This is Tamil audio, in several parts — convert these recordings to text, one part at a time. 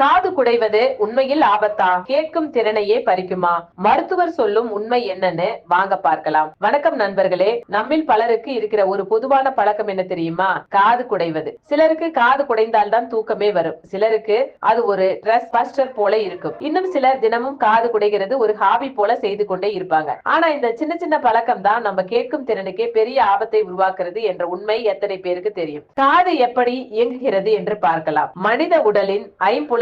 காது குடைவது உண்மையில் ஆபத்தா? கேட்கும் திறனையே பறிக்குமா? மருத்துவர் சொல்லும் உண்மை என்னன்னு வாங்க பார்க்கலாம். வணக்கம் நண்பர்களே. நம்மில் பலருக்கு இருக்கிற ஒரு பொதுவான பழக்கம் என்ன தெரியுமா? காது குடைவது. சிலருக்கு காது குடைந்தால்தான் தூக்கமே வரும். சிலருக்கு அது ஒரு ட்ரெஸ் பஸ்டர் போல இருக்கும். இன்னும் சிலர் தினமும் காது குடைகிறது ஒரு ஹாபி போல செய்து கொண்டே இருப்பாங்க. ஆனா இந்த சின்ன சின்ன பழக்கம் தான் நம்ம கேட்கும் திறனுக்கே பெரிய ஆபத்தை உருவாக்குறது என்ற உண்மை எத்தனை பேருக்கு தெரியும்? காது எப்படி இயங்குகிறது என்று பார்க்கலாம். மனித உடலின்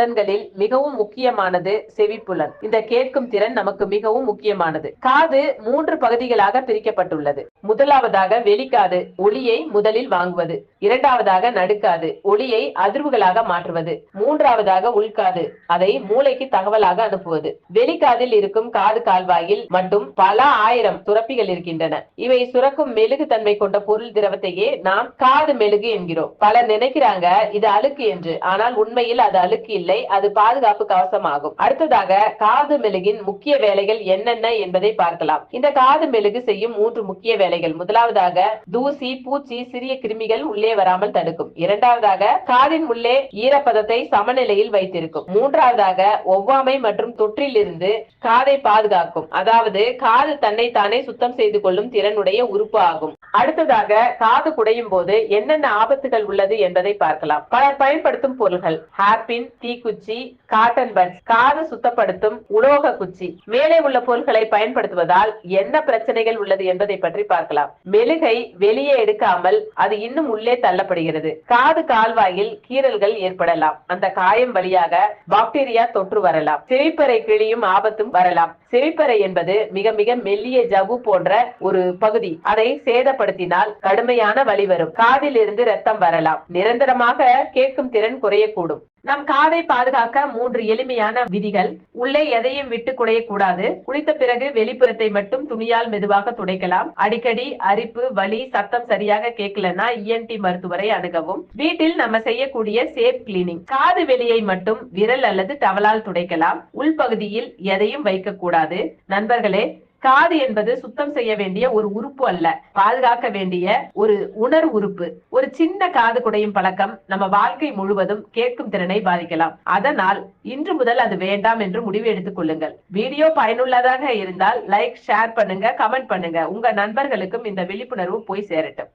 புலன்களில் மிகவும் முக்கியமானது செவிப்புலன். இந்த கேட்கும் திறன் நமக்கு மிகவும் முக்கியமானது. காது மூன்று பகுதிகளாக பிரிக்கப்பட்டுள்ளது. முதலாவதாக வெளிக்காது ஒளியை முதலில் வாங்குவது. இரண்டாவதாக நடுக்காது ஒளியை அதிர்வுகளாக மாற்றுவது. மூன்றாவதாக உள்காது அதை மூளைக்கு தகவலாக அனுப்புவது. வெளிக்காதில் இருக்கும் காது கால்வாயில் மட்டும் பல ஆயிரம் சுரப்பிகள் இருக்கின்றன. இவை சுரக்கும் மெழுகு தன்மை கொண்ட பொருள் திரவத்தையே நாம் காது மெழுகு என்கிறோம். பலர் நினைக்கிறாங்க இது அழுக்கு என்று. ஆனால் உண்மையில் அது அழுக்கு இல்லை அது பாதுகாப்பு கவசம் ஆகும் அடுத்ததாக காது மெழுகின் முக்கிய வேலைகள் என்னென்ன என்பதை பார்க்கலாம். இந்த காது மெழுகு செய்யும் மூன்று முக்கிய வேலைகள். முதலாவதாக தூசி பூச்சி சிறிய கிருமிகள் உள்ளே வராமல் தடுக்கும். இரண்டாவதாக காதின் உள்ளே ஈரப்பதத்தை சமநிலையில் வைத்திருக்கும். மூன்றாவதாக ஒவ்வாமை மற்றும் தொற்றில் இருந்து காதை பாதுகாக்கும். அதாவது காது தன்னை தானே சுத்தம் செய்து கொள்ளும் திறனுடைய உறுப்பு ஆகும். அடுத்ததாக காது குடையும் போது என்னென்ன ஆபத்துகள் உள்ளது என்பதை பார்க்கலாம். பலர் பயன்படுத்தும் பொருள்கள் ஹேர்பின் தீக்குச்சி காட்டன் பட்ஸ் காது சுத்தப்படுத்தும் உலோக குச்சி. மேலே உள்ள பொருட்களை பயன்படுத்துவதால் என்ன பிரச்சனைகள் உள்ளது என்பதை பற்றி பார்க்கலாம். மெழுகை வெளியே எடுக்காமல் அது இன்னும் உள்ளே தள்ளப்படுகிறது. காது கால்வாயில் கீறல்கள் ஏற்படலாம். அந்த காயம் வழியாக பாக்டீரியா தொற்று வரலாம். செவிப்பறை கிழியும் ஆபத்தும் வரலாம். செவிப்பறை என்பது மிக மிக மெல்லிய ஜவு போன்ற ஒரு பகுதி. அதை சேதப்படுத்தினால் கடுமையான வலி வரும். காதில் இருந்து ரத்தம் வரலாம். நிரந்தரமாக கேட்கும் திறன் குறையக்கூடும். நம் காதை பாதுகாக்க மூன்று எளிமையான விதிகள். உள்ளே எதையும் விட்டு குடையக்கூடாது. குளித்த பிறகு வெளிப்புறத்தை மட்டும் துணியால் மெதுவாக துடைக்கலாம். அடிக்கடி அரிப்பு வலி சத்தம் சரியாக கேட்கலன்னா இஎன்டி மருத்துவரை அணுகவும். வீட்டில் நம்ம செய்யக்கூடிய சேஃப் கிளீனிங் காது வெளியை மட்டும் விரல் அல்லது டவலால் துடைக்கலாம். உள்பகுதியில் எதையும் வைக்க கூடாது நண்பர்களே காது என்பது சுத்தம் செய்ய வேண்டிய ஒரு உறுப்பு அல்ல. பாதுகாக்க வேண்டிய ஒரு உணர் உறுப்பு. ஒரு சின்ன காது குடையும் பழக்கம் நம்ம வாழ்க்கை முழுவதும் கேட்கும் திறனை பாதிக்கலாம். அதனால் இன்று முதல் அது வேண்டாம் என்று முடிவு எடுத்துக் கொள்ளுங்கள். வீடியோ பயனுள்ளதாக இருந்தால் லைக் ஷேர் பண்ணுங்க கமெண்ட் பண்ணுங்க. உங்க நண்பர்களுக்கும் இந்த விழிப்புணர்வு போய் சேரட்டும்.